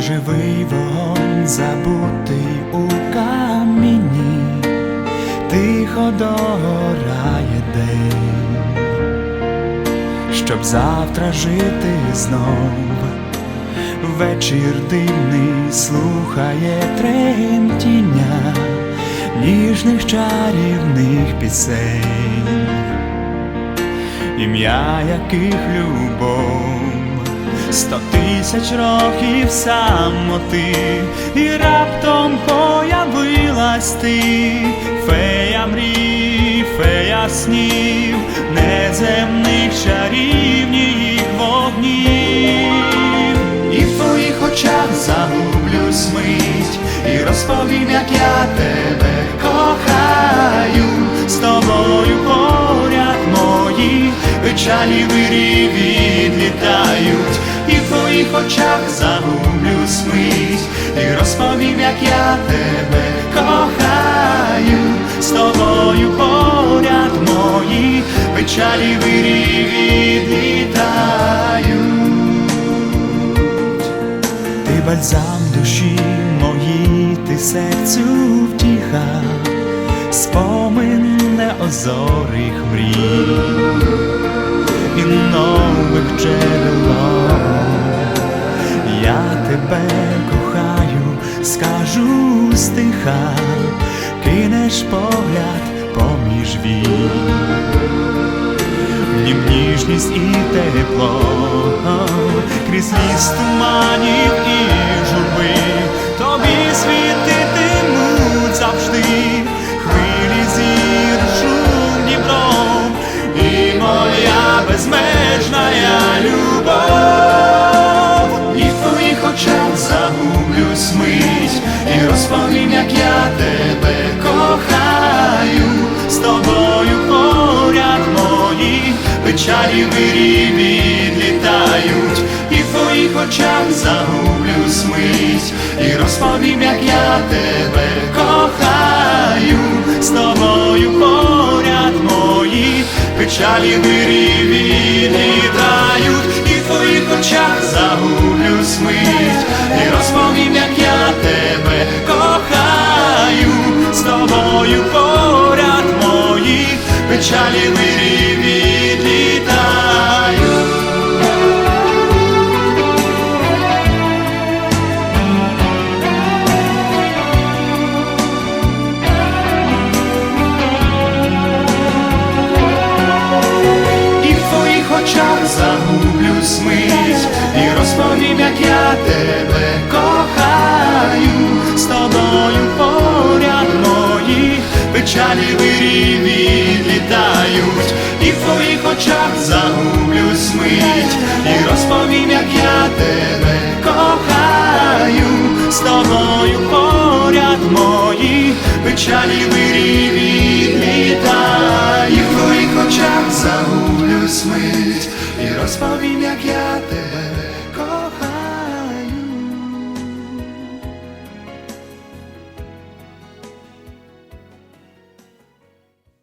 живий вогонь забутий у камінні, тихо догорає день, щоб завтра жити знов. Вечір дивний слухає тремтіння ніжних чарівних пісень, ім'я яких любов, сто тисяч років самоти, і раптом появилась ти, фея мрій, фея снів, неземних чарівніх вогнів, і в твоїх очах загублюсь мить, і розповім, як я очах загублюсь мить, і розповім, як я тебе кохаю, з тобою поряд мої печалі вирі відлітають. Ти бальзам душі моїй, ти серцю втіха, спомин неозорих мрій і нових джерело. Тебе кохаю, скажу стиха, кинеш погляд поміж вій. Нім ніжність і тепло, крізь ліс туманів і мої печалі вирі відлітають, і в твоїх очах загублюсь мить, і розповім, як я тебе кохаю, з тобою поряд мої печалі вирі відлітають, і в твоїх очах загублюсь мить, і розповім, як я тебе кохаю, з тобою поряд мої печалі вирі загублюсь мить, і розповім, як я тебе кохаю, з тобою поряд мої печалі вирі відлітають, і в твоїх очах загублюсь мить, і розповім, як я тебе кохаю, з тобою поряд мої печалі вирі. famílias.